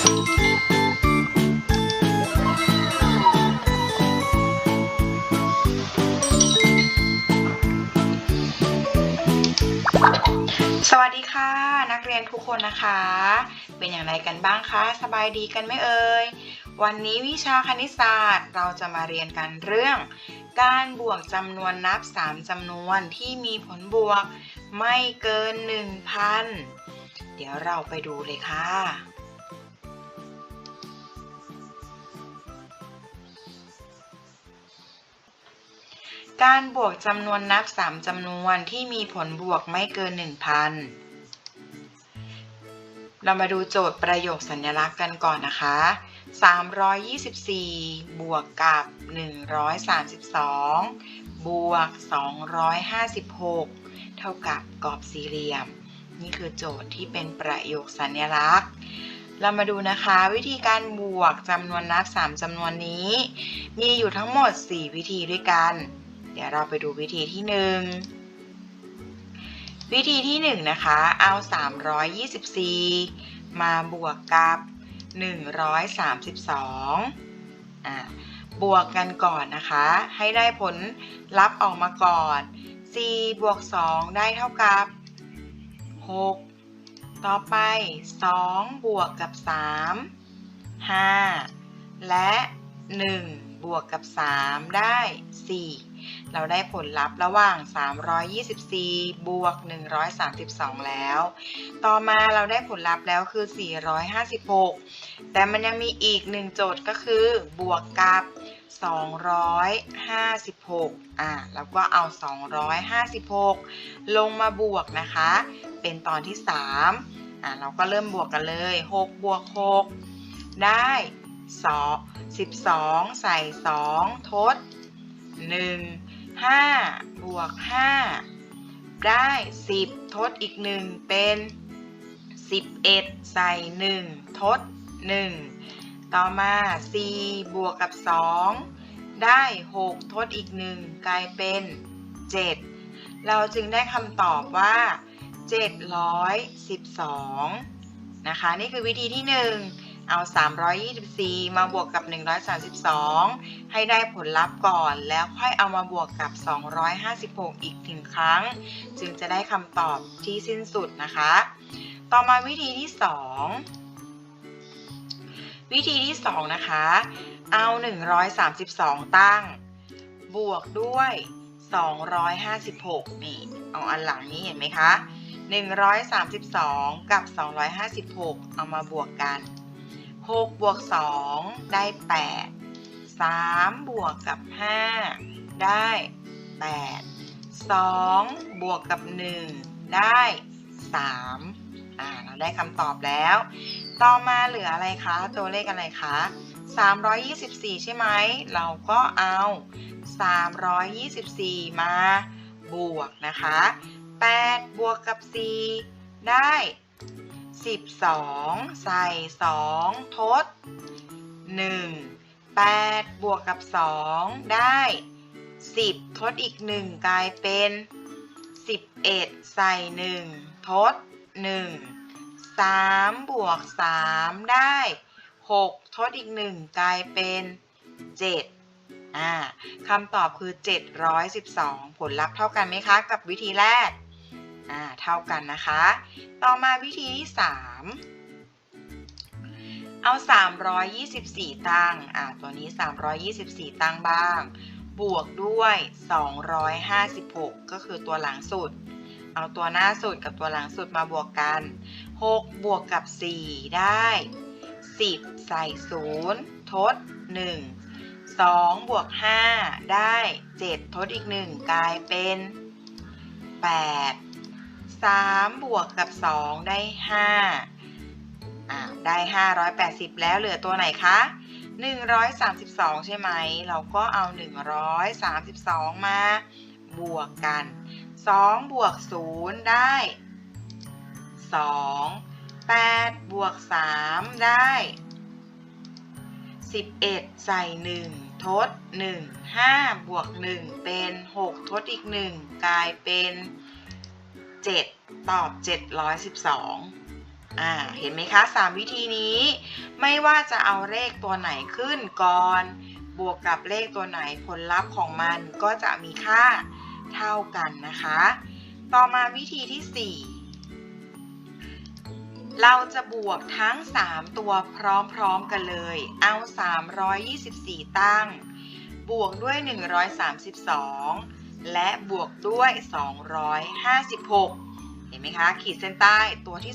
สวัสดีค่ะ นักเรียนทุกคนนะคะ เป็นอย่างไรกันบ้างคะ สบายดีกันไหมเอ่ยวันนี้วิชาคณิตศาสตร์เราจะมาเรียนกันเรื่อง การบวกจำนวนนับ 3จำนวนที่มีผลบวกไม่เกิน 1,000 เดี๋ยวเราไปดูเลยค่ะ การบวกจำนวนนับ 3จำนวนที่มีผลบวกไม่เกิน 1,000 เรามาดูโจทย์ประโยคสัญลักษณ์กันก่อนนะคะ 324 บวกกับ 132 บวก 256 เท่ากับกรอบสี่เหลี่ยม นี่คือโจทย์ที่เป็นประโยคสัญลักษณ์เรามาดูนะคะ วิธีการบวกจำนวนนับ 3จำนวนนี้ มีอยู่ทั้งหมด 4 วิธีด้วยกัน เดี๋ยวเราไปดูวิธีที่ 1 วิธีที่ 1 นะคะ เอา 324 มาบวกกับ 132อะบวกกันก่อนนะคะ ให้ได้ผลลัพธ์ออกมาก่อน 4 บวก 2 ได้เท่ากับ 6 ต่อไป 2 บวกกับ 3 5 และ 1 บวกกับ 3 ได้ 4 เราได้ผลลัพธ์ระหว่าง 324 บวก 132 แล้ว ต่อมาเราได้ผลลัพธ์แล้วคือ 456 แต่มันยังมีอีกหนึ่งโจทย์ก็คือบวกกับ 256 อะแล้วก็เอา 256 ลงมาบวกนะคะ เป็นตอนที่ 3 อะเราก็เริ่มบวกกันเลย 6 บวก 6 ได้ 2 12 ใส่ 2 ทด 1 5 บวก 5 ได้ 10 ทดอีก 1 เป็น 11 ใส่ 1 ทด 1 ต่อมา 4 บวกกับ 2 ได้ 6 ทดอีก 1 กลายเป็น 7 เราจึงได้คำตอบว่า 712 นะคะ นี่คือวิธีที่ 1 เอา 324 มาบวกกับ 132 ให้ได้ผลลัพธ์ก่อน แล้วค่อยเอามาบวกกับ 256 อีกถึงครั้ง จึงจะได้คำตอบที่สิ้นสุดนะคะ ต่อมาวิธีที่ 2 วิธีที่ 2 นะคะ เอา 132 ตั้ง บวกด้วย 256 นี่ เอาอันหลังนี้เห็นไหมคะ132 กับ 256 เอามาบวกกัน 6บวก2ได้ 8 3 บวกกับ 5 ได้ 8 2 บวกกับ 1 ได้ 3 อ่า เราได้คำตอบแล้ว ต่อมาเหลืออะไรคะ ตัวเลขอะไรคะ 324 ใช่ไหม เราก็เอา 324 มาบวกนะคะ 8 บวกกับ 4 ได้ 12 ใส่ 2 ทด 1 8 บวกกับ 2 ได้ 10 ทดอีก 1 กลายเป็น 11 ใส่ 1 ทด 1 3 บวก 3 ได้ 6 ทดอีก 1 กลายเป็น 7 อ่าคำตอบคือ 712 ผลลัพธ์เท่ากันไหมคะ กับวิธีแรก อ่าเท่ากันนะคะ ต่อมาวิธีที่ 3 เอา 324 ตังอ่าตัวนี้ 324 ตังบ้าง บวกด้วย 256 ก็คือตัวหลังสุด เอาตัวหน้าสุดกับตัวหลังสุดมาบวกกัน 6 บวกกับ 4 ได้ 10 ใส่ 0 ทด 1 2 บวก 5 ได้ 7 ทดอีก 1 กลายเป็น 8 3 บวกกับ 2 ได้5อ่าได้ 580 แล้วเหลือตัวไหนคะ 132 ใช่ไหม เราก็เอา 132 มาบวกกัน 2 บวก 0 ได้ 2 8 บวก 3 ได้ 11 ใส่ 1 ทด 1 5 บวก 1 เป็น 6 ทดอีก 1 กลายเป็น 7 ตอบ 712อ่าเห็นไหมคะสามวิธีนี้ ไม่ว่าจะเอาเลขตัวไหนขึ้นก่อน บวกกับเลขตัวไหนผลลัพธ์ของมันก็จะมีค่าเท่ากันนะคะ ต่อมาวิธีที่ 4 เราจะบวกทั้ง 3 ตัวพร้อมๆกันเลย เอา 324 ตั้ง บวกด้วย 132 และบวกด้วย 256 เห็นไหมคะ ขีดเส้นใต้ตัวที่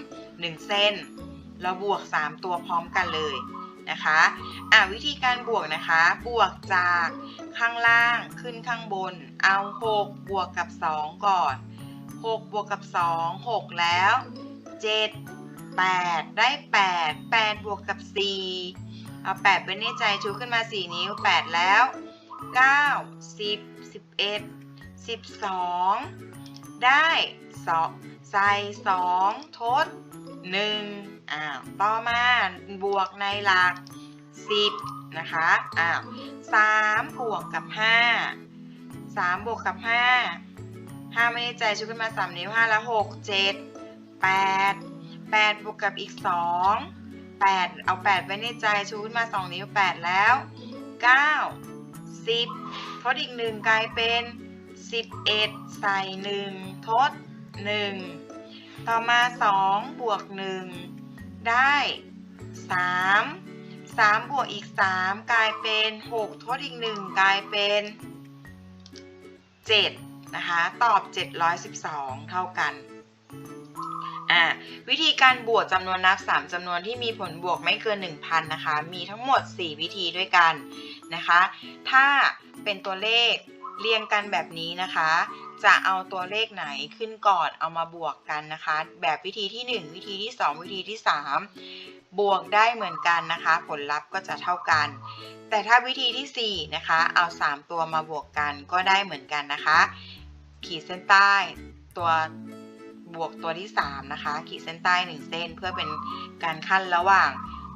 3 1 เส้น เราบวก 3 ตัวพร้อมกันเลยนะคะอะวิธีการบวกนะคะ บวกจากข้างล่างขึ้นข้างบน เอา 6 บวกกับ 2 ก่อน 6 บวกกับ 2 6 แล้ว 7 8 ได้ 8 8 บวกกับ 4 เอา 8 เป็นในใจชูขึ้นมา 4 นิ้ว 8 แล้ว 9 10 11 12 ได้2ใส่ 2 ทด 1อ้าวต่อมาบวกในหลัก 10 นะคะอ้าว3บวกกับ 5 3 บวกกับ 5 5 ไม่ได้ใจชุดขึ้นมา 3 นิ้ว 5 แล้ว 6 7 8 8 บวกกับอีก 2 8 เอา 8 ไว้ในใจ ชูขึ้นมา 2 นิ้ว 8 แล้ว 9 10 ทดอีก 1 กลายเป็น 11 ใส่ 1 ทด 1 ต่อมา 2 บวก 1 ได้ 3 3 บวกอีก 3 กลายเป็น 6 ทดอีก 1 กลายเป็น 7 นะคะ ตอบ 712 เท่ากันอ่าวิธีการบวกจำนวนนับ 3จำนวนที่มีผลบวกไม่เกิน 1,000 นะคะ มีทั้งหมด 4 วิธีด้วยกัน นะคะ ถ้าเป็นตัวเลขเรียงกันแบบนี้นะคะ จะเอาตัวเลขไหนขึ้นก่อนเอามาบวกกันนะคะ แบบวิธีที่ 1 วิธีที่ 2 วิธีที่ 3 บวกได้เหมือนกันนะคะ ผลลัพธ์ก็จะเท่ากัน แต่ถ้าวิธีที่ 4 นะคะ เอา 3 ตัวมาบวกกันก็ได้เหมือนกันนะคะ ขีดเส้นใต้ตัวบวกตัวที่ 3 นะคะ ขีดเส้นใต้ 1 เส้นเพื่อเป็นการขั้นระหว่าง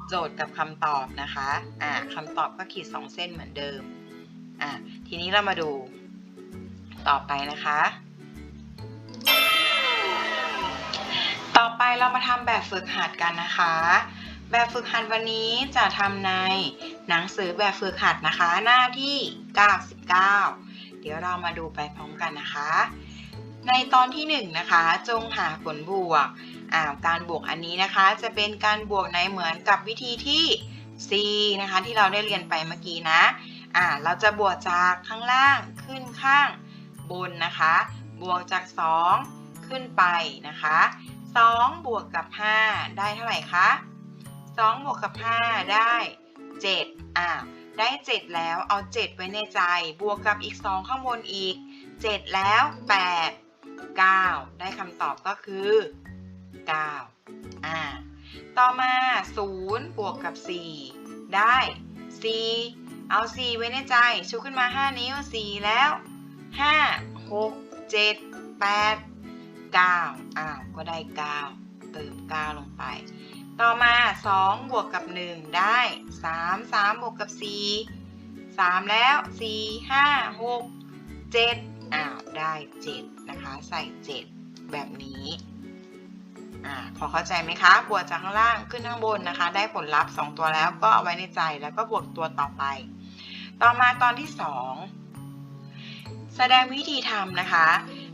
โจทย์กับคำตอบนะคะอ่าคำตอบก็ขีด 2 เส้นเหมือนเดิมอ่าทีนี้เรามาดูต่อไปนะคะ ต่อไปเรามาทำแบบฝึกหัดกันนะคะ แบบฝึกหัดวันนี้จะทำในหนังสือแบบฝึกหัดนะคะ หน้าที่ 99 เดี๋ยวเรามาดูไปพร้อมกันนะคะ ในตอนที่ 1 นะคะ จงหาผลบวก อ่าการบวกอันนี้นะคะ จะเป็นการบวกในเหมือนกับวิธีที่ C นะคะ ที่เราได้เรียนไปเมื่อกี้นะอ่าเราจะบวกจากข้างล่างขึ้นข้างบนนะคะ บวกจาก 2 ขึ้นไปนะคะ2บวกกับ 5 ได้เท่าไหร่คะ2บวกกับ 5 ได้ 7อ่าได้ 7 แล้วเอา 7 ไว้ในใจ บวกกับอีก 2 ข้างบนอีก 7 แล้ว 8 9 ได้คำตอบก็คือ 9อ่าต่อมา 0 บวกกับ 4 ได้ 4 เอา 4 ไว้ในใจ ชูขึ้นมา 5 นิ้ว 4 แล้ว 5 6 7 8 9อ้าวก็ได้ 9 เติม 9 ลงไป ต่อมา 2 บวกกับ 1 ได้ 3 3 บวกกับ 4 3 แล้ว 4 5 6 7อ้าวได้ 7 นะคะ ใส่ 7 แบบนี้ อ่าพอเข้าใจไหมคะ บวกจากข้างล่างขึ้นข้างบนนะคะ ได้ผลลัพธ์ 2 ตัวแล้วก็เอาไว้ในใจแล้วก็บวกตัวต่อไป ต่อมาตอนที่ 2 แสดงวิธีทำนะคะ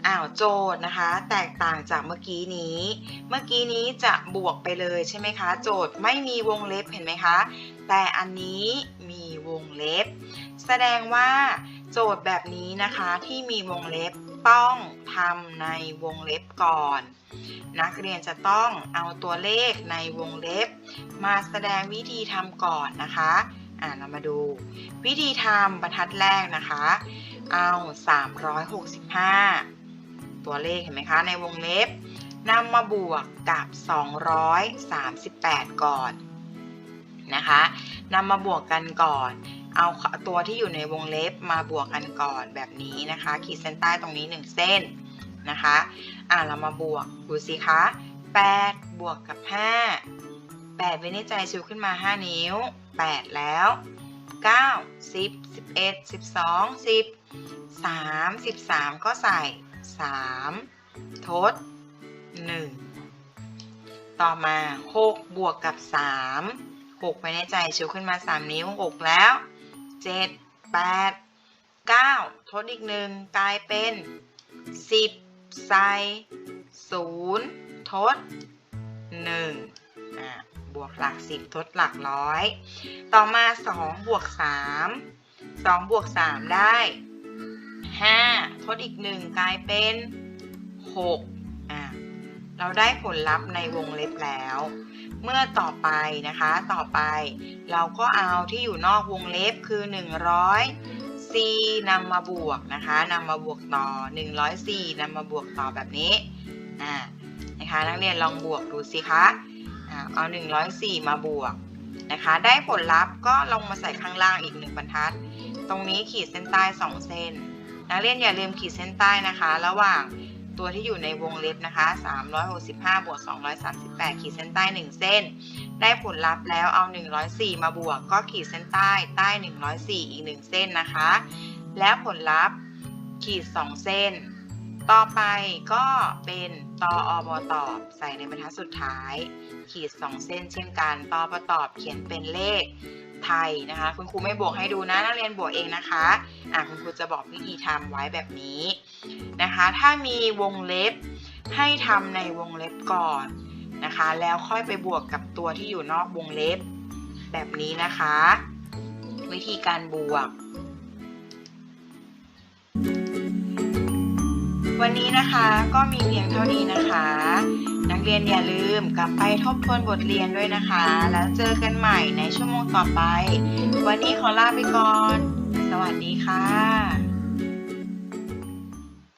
อ้าวโจทย์นะคะ แตกต่างจากเมื่อกี้นี้ เมื่อกี้นี้จะบวกไปเลยใช่ไหมคะ โจทย์ไม่มีวงเล็บเห็นไหมคะ แต่อันนี้มีวงเล็บ แสดงว่าโจทย์แบบนี้นะคะที่มีวงเล็บ ต้องทำในวงเล็บก่อน นักเรียนจะต้องเอาตัวเลขในวงเล็บ มาแสดงวิธีทำก่อนนะคะอ่าเรามาดู วิธีทำบรรทัดแรกนะคะ เอา 365 ตัวเลขเห็นไหมคะ ในวงเล็บนำมาบวกกับ 238 ก่อนนะคะนำมาบวกกันก่อน เอาตัวที่อยู่ในวงเล็บมาบวกกันก่อนแบบนี้นะคะ ขีดเส้นใต้ตรงนี้ 1 เส้นนะคะ อ่าเรามาบวกดูสิคะ8บวกกับ 5 8ไว้ในใจชูขึ้นมา 5 นิ้ว 8 แล้ว 9 10 11 12 10 3 13 ก็ใส่ 3 ทด 1 ต่อมา 6 บวกกับ 3 6 ไปในใจชิวขึ้นมา 3 นิ้ว 6 แล้ว 7 8 9ทดอีกหนึ่งกลายเป็น10ใส่0ทด1อะบวกหลัก10ทดหลักร้อย ต่อมา2บวก3 2บวก3ได้5ทดอีก1กลายเป็น6อะเราได้ผลลัพธ์ในวงเล็บแล้ว เมื่อต่อไปนะคะ ต่อไปเราก็เอาที่อยู่นอกวงเล็บคือ 100 c นำมาบวกนะคะนำมาบวกต่อ 104นำมาบวกต่อแบบนี้อ่านะคะนักเรียนลองบวกดูสิคะอ่าเอา 104 มาบวกนะคะ ได้ผลลัพธ์ก็ลงมาใส่ข้างล่างอีก1บรรทัด ตรงนี้ขีดเส้นใต้ 2 เส้น นักเรียนอย่าลืมขีดเส้นใต้นะคะ ระหว่าง ตัวที่อยู่ในวงเล็บนะคะ 365บวก238 ขีดเส้นใต้ 1 เส้น ได้ผลลัพธ์แล้วเอา 104 มาบวกก็ขีดเส้นใต้ใต้ 104 อีก 1 เส้นนะคะ แล้วผลลัพธ์ขีด 2 เส้น ต่อไปก็เป็นตออบตอบใส่ในบรรทัดสุดท้าย ขีด 2 เส้นเช่นกันตอประตอบเขียนเป็นเลข ไทยนะคะ คุณครูไม่บวกให้ดูนะนักเรียนบวกเองนะคะอะคุณครูจะบอกวิธีทำไว้แบบนี้นะคะ ถ้ามีวงเล็บให้ทำในวงเล็บก่อนนะคะ แล้วค่อยไปบวกกับตัวที่อยู่นอกวงเล็บ แบบนี้นะคะ วิธีการบวก วันนี้นะคะก็มีเพียงเท่านี้นะคะ เรียนอย่าลืมกลับไปทบทวนบทเรียนด้วยนะคะ แล้วเจอกันใหม่ในชั่วโมงต่อไป วันนี้ขอลาไปก่อน สวัสดีค่ะ